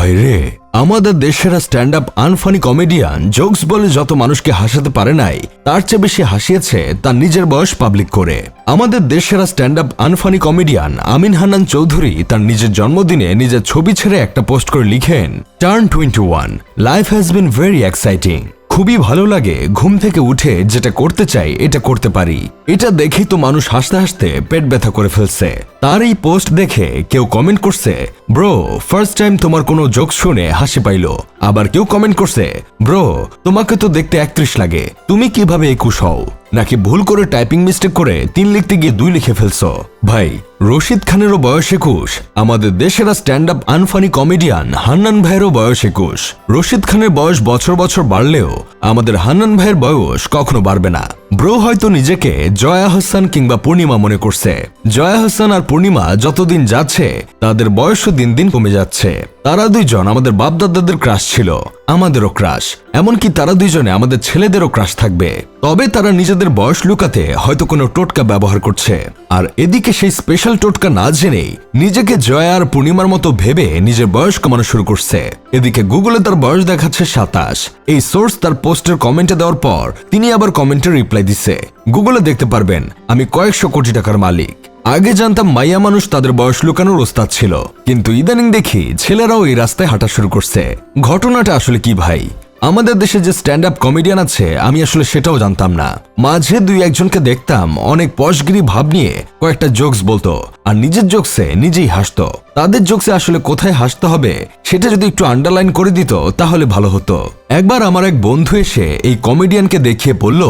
ভাই রে আমাদের দেশের stand up unfunny comedian jokes বলে যত মানুষকে হাসাতে পারে নাই, তার চেয়ে বেশি হাসিয়েছে তার নিজের বয়স পাবলিক করে। আমাদের দেশের stand up unfunny comedian Amin Hannan Chowdhury তার নিজের জন্মদিনে নিজের ছবি ছেড়ে একটা পোস্ট করে লিখেন turn twenty one life has been very exciting খুবই ভালো লাগে ঘুম থেকে উঠে যেটা করতে চাই এটা করতে পারি। এটা দেখেই তো মানুষ হাসতে হাসতে পেট ব্যথা করে ফেলছে। তার এই পোস্ট দেখে কেউ কমেন্ট করছে, ব্রো ফার্স্ট টাইম তোমার কোনো জোক শুনে হাসি পাইলো। আবার কেউ কমেন্ট করছে, ব্রো, তোমাকে তো দেখতে একত্রিশ লাগে, তুমি কীভাবে একুশ হও? নাকি ভুল করে টাইপিং মিস্টেক করে তিন লিখতে গিয়ে দুই লিখে ফেলছো? ভাই, রশিদ খানেরও বয়স একুশ। আমাদের দেশের stand up unfunny comedian Hannan ভাইয়েরও বয়স একুশ। রশিদ খানের বয়স বছর বছর বাড়লেও আমাদের হান্নান ভাইয়ের বয়স কখনো বাড়বে না। ব্রো হয়তো নিজেকে জয়া হাসান কিংবা পূর্ণিমা মনে করছে। জয়া হাসান আর পূর্ণিমা যতদিন যাচ্ছে, তাদের বয়সও দিন দিন কমে যাচ্ছে। তারা দুইজন আমাদের বাপদাদাদের ক্রাশ ছিল, আমাদেরও ক্রাশ এমনকি তারা দুইজনে আমাদের ছেলেদেরও ক্রাশ থাকবে। তবে তারা নিজেদের বয়স লুকাতে হয়তো কোনো টোটকা ব্যবহার করছে। আর এদিকে সেই স্পেশাল টোটকা না জেনেই নিজেকে জয়া আর পূর্ণিমার মতো ভেবে নিজের বয়স কমানো শুরু করছে। এদিকে গুগলে তার বয়স দেখাচ্ছে সাতাশ। এই সোর্স তার পোস্টের কমেন্টে দেওয়ার পর তিনি আবার কমেন্টে রিপ্লাই দিছে। গুগলে দেখতে পারবেন, আমি কয়েকশো কোটি টাকার মালিক। আগে জানতাম মাইয়া মানুষ তাদের বয়স লুকানোর ওস্তাদ ছিল। কিন্তু ইদানিং দেখি ছেলেরাও এই রাস্তায় হাঁটা শুরু করছে। ঘটনাটা আসলে কি ভাই? আমাদের দেশে যে স্ট্যান্ড আপ কমেডিয়ান আছে, আমি আসলে সেটাও জানতাম না। মাঝে দুই একজনকে দেখতাম অনেক পশগিরি ভাব নিয়ে কয়েকটা জোকস বলতো। আর নিজের জোকসে নিজেই হাসতো। তাদের জোকসে আসলে কোথায় হাসতে হবে সেটা যদি একটু আন্ডারলাইন করে দিত, তাহলে ভালো হতো। একবার আমার এক বন্ধু এসে এই কমেডিয়ানকে দেখিয়ে বলল,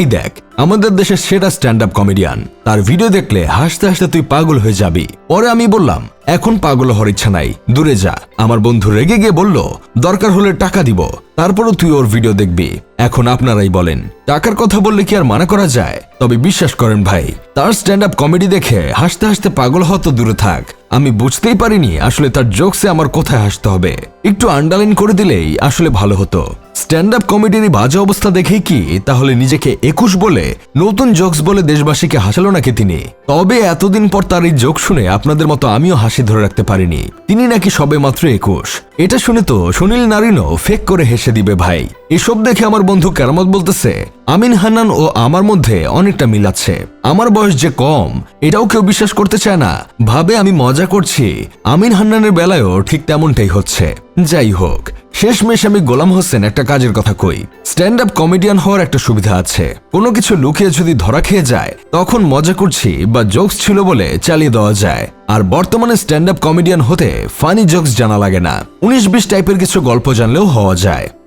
এই দেখ, আমাদের দেশের সেরা স্ট্যান্ড আপ কমেডিয়ান তার ভিডিও দেখলে হাসতে হাসতে তুই পাগল হয়ে যাবি। পরে আমি বললাম, এখন পাগল হওয়ার ইচ্ছা নাই, দূরে যা। আমার বন্ধু রেগে গিয়ে বলল, দরকার হলে টাকা দিব, তারপরও তুই ওর ভিডিও দেখবি। এখন আপনারাই বলেন, টাকার কথা বললে কি আর মানা করা যায়? তবে বিশ্বাস করেন ভাই, তার স্ট্যান্ড আপ কমেডি দেখে হাসতে হাসতে পাগল হওয়া তো দূরে থাক। আমি বুঝতেই পারিনি আসলে তার জোকসে আমার কোথায় হাসতে হবে। একটু আন্ডারলাইন করে দিলেই আসলে ভালো হতো। স্ট্যান্ড আপ কমেডির বাজে অবস্থা দেখেই কি? তাহলে নিজেকে একুশ বলে, নতুন জোকস বলে দেশবাসীকে হাসালো নাকি তিনি? তবে এতদিন পর তার এই জোক শুনে আপনাদের মতো আমিও হাসি ধরে রাখতে পারিনি। তিনি নাকি সবে মাত্র একুশ। এটা শুনে তো সুনীল নারিনও ফেক করে হেসে দিবে ভাই। এসব দেখে আমার বন্ধু কেরামত বলতেছে, আমিন হান্নান ও আমার মধ্যে অনেকটা মিল আছে। আমার বয়স যে কম, এটাও কেউ বিশ্বাস করতে চায় না। ভাবে আমি মজা করছি। আমিন হান্নানের বেলায়ও ঠিক তেমনটাই হচ্ছে। যাই হোক শেষমেশ আমি গোলাম হোসেন একটা কাজের কথা কই। স্ট্যান্ড আপ কমেডিয়ান হওয়ার একটা সুবিধা আছে। কোনো কিছু লুকিয়ে যদি ধরা খেয়ে যায়, তখন মজা করছি বা জোকস ছিল বলে চালিয়ে দেওয়া যায়। আর বর্তমানে স্ট্যান্ড আপ কমেডিয়ান হতে ফানি জোকস জানা লাগে না। উনিশ বিশ টাইপের কিছু গল্প জানলেও হওয়া যায়।